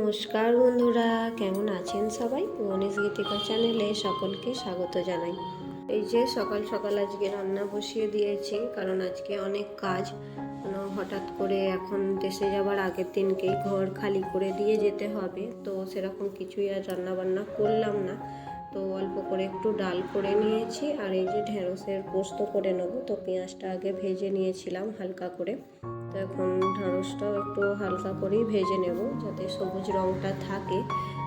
নমস্কার বন্ধুরা, কেমন আছেন সবাই? গণেশ গীতিকা চ্যানেলে সকলকে স্বাগত জানাই। এই যে সকাল সকাল আজকে রান্না বসিয়ে দিয়েছি, কারণ আজকে অনেক কাজ। মানে হঠাৎ করে এখন দেশে যাবার আগের দিনকেই ঘর খালি করে দিয়ে যেতে হবে। তো সেরকম কিছুই আর রান্না বান্না করলাম না। তো অল্প করে একটু ডাল করে নিয়েছি, আর এই যে ঢেঁড়সের পোস্ত করে নেব। তো পেঁয়াজটা আগে ভেজে নিয়েছিলাম হালকা করে। তো এখন ঢ্যাঁড়সটাও একটু হালকা করেই ভেজে নেব যাতে সবুজ রঙটা থাকে।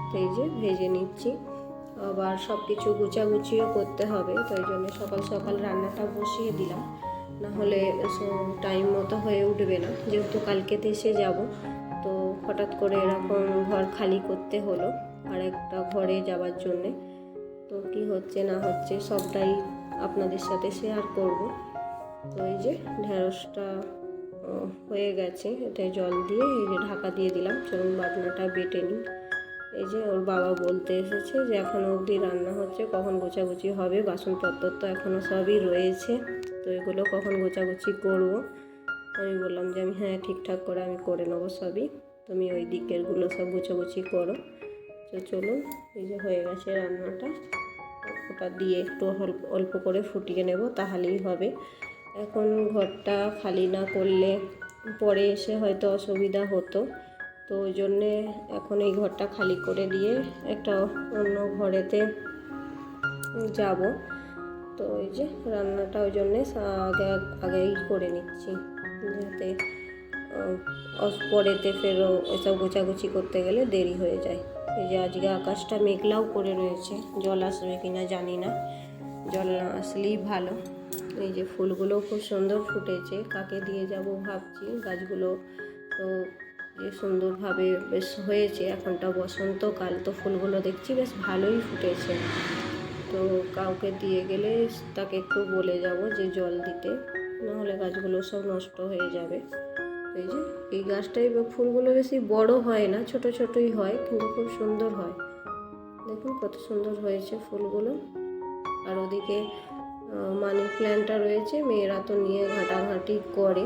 তো এই যে ভেজে নিচ্ছি। আবার সব কিছু গুচাগুচিও করতে হবে, তো এই জন্য সকাল সকাল রান্নাটা বসিয়ে দিলাম। না হলে টাইম মতো হয়ে উঠবে না, যেহেতু কালকে দেশে যাব। তো হঠাৎ করে এরকম ঘর খালি করতে হলো আর একটা ঘরে যাওয়ার জন্যে। তো কি হচ্ছে না হচ্ছে সবটাই আপনাদের সাথে শেয়ার করব। তো এই যে ঢ্যাঁড়সটা হয়ে গেছে। এতে জল দিয়ে এই যে ঢাকা দিয়ে দিলাম। চলুন বাটনাটা বেটে নিই। এই যে ওর বাবা বলতে এসেছে যে এখনও অবধি রান্না হচ্ছে, কখন গোছাগুছি হবে, বাসনপত্র তো এখনও সবই রয়েছে। তো এগুলো কখন গোছাগুছি করব? আমি বললাম যে আমি হ্যাঁ ঠিকঠাক করে আমি করে নেব সবই। তুমি ওই দিকেরগুলো সব গুছাগুছি করো। তো চলুন, এই যে হয়ে গেছে রান্নাটা। ওটা দিয়ে একটু অল্প করে ফুটিয়ে নেব, তাহলেই হবে। এখন ঘরটা খালি না করলে পরে এসে হয়তো অসুবিধা হতো। তো ওই জন্যে এখন এই ঘরটা খালি করে দিয়ে একটা অন্য ঘরেতে যাব। তো ওই যে রান্নাটা ওই জন্যে আগে, আগেই করে নিচ্ছি। যাতে পরেতে ফেরো এসব গোছাগুছি করতে গেলে দেরি হয়ে যায়। এই যে আজকে আকাশটা মেঘলাও করে রয়েছে। জল আসবে কিনা জানি না। জল না আসলেই ভালো। এই যে ফুলগুলো খুব সুন্দর ফুটেছে, কাকে দিয়ে যাব ভাবছি, গাছগুলো তো যে সুন্দরভাবে বেশ হয়েছে, এখনটা বসন্তকাল তো ফুলগুলো দেখছি বেশ ভালোই ফুটেছে। তো কাউকে দিয়ে গেলে তাকে একটু বলে যাব যে জল দিতে, নাহলে গাছগুলো সব নষ্ট হয়ে যাবে। এই যে, এই গাছটাই ফুলগুলো বেশি বড় হয় না, ছোট ছোটই হয়, কিন্তু খুব সুন্দর হয়। দেখুন কত সুন্দর হয়েছে ফুলগুলো। আর ওদিকে মানি প্ল্যান্টটা রয়েছে, মেয়েরা তো নিয়ে ঘাটাঘাটি করে।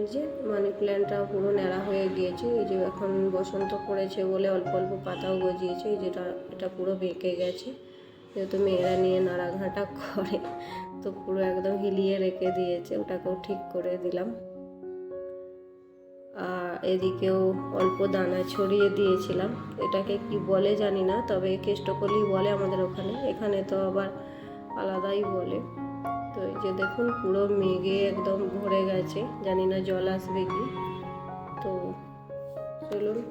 এই যে মানি প্ল্যান্টটা পুরো ন্যাড়া হয়ে গিয়েছে, এই যে এখন বসন্ত পড়েছে বলে অল্প অল্প পাতাও গজিয়েছে, এই যেটা, এটা পুরো বেঁকে গেছে। যেহেতু মেয়েরা নিয়ে নাড়াঘাটা করে, তো পুরো একদম হিলিয়ে রেখে দিয়েছে, ওটাকেও ঠিক করে দিলাম। এদিকেও অল্প দানা ছড়িয়ে দিয়েছিলাম। এটাকে কি বলে জানি না, তবে কেষ্টকলি বলে আমাদের ওখানে। এখানে তো আবার আলাদাই বলে। তো এই যে দেখুন, পুরো মেঘে একদম ভরে গেছে। জানি না জল আসবে কি। তো চলুন।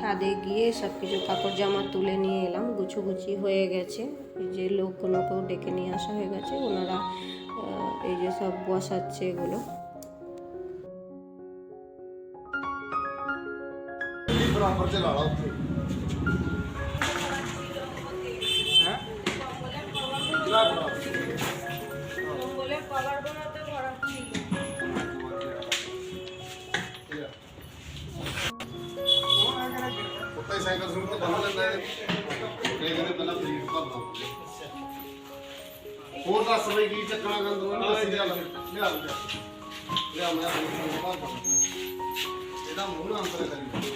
ছাদে গিয়ে সব কিছু কাপড় জামা তুলে নিয়ে এলাম। গুছুগুছি হয়ে গেছে। যে লোকগুলোকেও ডেকে নিয়ে আসা হয়ে গেছে। ওনারা এই যে সব বসাচ্ছে এগুলো। ਬਰਾਬਰ ਤੇ ਲਾ ਲਾ ਉੱਥੇ। ਹੈ? ਕਿਲਾ ਉੱਤੇ ਸਾਈਕਲ ਸੁਣ ਕੇ ਬੰਨ ਲੈਂਦਾ ਹੈ ਕਈ ਦਿਨ ਪਹਿਲਾਂ ਫਰੀਡ ਭਰਦਾ ਹੋਰ ਦੱਸ ਬਈ ਕੀ ਚੱਕਣਾ ਗੰਦ ਨੂੰ ਦੱਸ ਲਿਆ ਲਿਆ ਲਿਆ। ਲਿਆ, ਮੈਂ ਇਹਦਾ ਮੂੰਹ ਨਾ ਅੰਤਰ ਕਰੀ।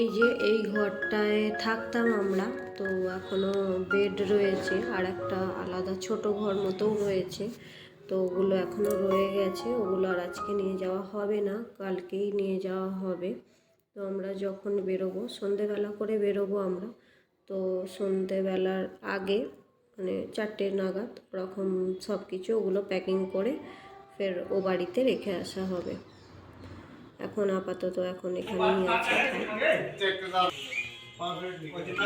এই যে এই ঘরটায় থাকতাম আমরা, তো এখনও বেড রয়েছে আর একটা আলাদা ছোট ঘর মতোও রয়েছে। তো ওগুলো এখনও রয়ে গেছে, ওগুলো আর আজকে নিয়ে যাওয়া হবে না, কালকেই নিয়ে যাওয়া হবে। তো আমরা যখন বেরোবো, সন্ধেবেলা করে বেরোবো আমরা, তো সন্ধেবেলার আগে মানে চারটে নাগাদ ওরকম সব কিছু ওগুলো প্যাকিং করে ফের ও বাড়িতে রেখে আসা হবে। এখন আপাতত এখন এখানেই আছে चेक कर परफेक्ट वो जितना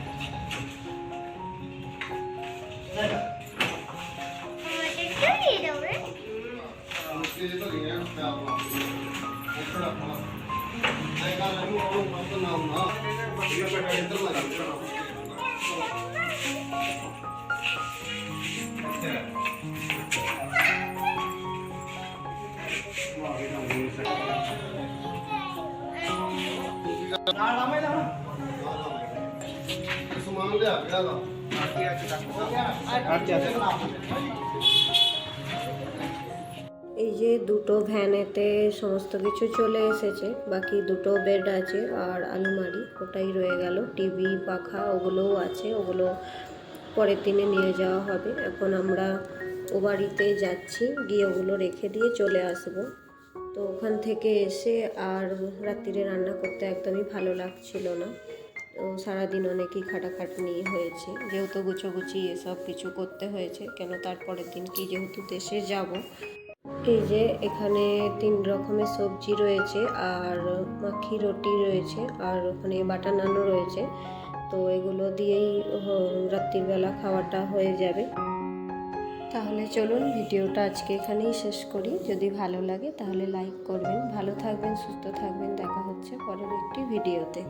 এই যে দুটো ভ্যানেতে সমস্ত কিছু চলে এসেছে, বাকি দুটো বেড আছে আর আলমারি, ওটাই রয়ে গেল। টিভি পাখা, ওগুলোও আছে, ওগুলো পরের দিনে নিয়ে যাওয়া হবে। এখন আমরা ও বাড়িতে যাচ্ছি, গিয়ে ওগুলো রেখে দিয়ে চলে আসব। তো ওখান থেকে এসে আর রাত্রিরে রান্না করতে একদমই ভালো লাগছিল না। তো সারাদিন অনেকই খাটাখাটনি হয়েছে। যেহেতু গুছোগুচি এসব কিছু করতে হয়েছে, কেন তারপরের দিন কি যেহেতু দেশে যাব। এই যে এখানে তিন রকমের সবজি রয়েছে, আর মাখি রুটি রয়েছে, আর ওখানে বাটা নানও রয়েছে। তো এগুলো দিয়েই রাত্রিবেলা খাওয়াটা হয়ে যাবে। তাহলে চলুন ভিডিওটা আজকে এখানেই শেষ করি। যদি ভালো লাগে তাহলে লাইক করবেন। ভালো থাকবেন, সুস্থ থাকবেন। দেখা হচ্ছে পরের একটি ভিডিওতে।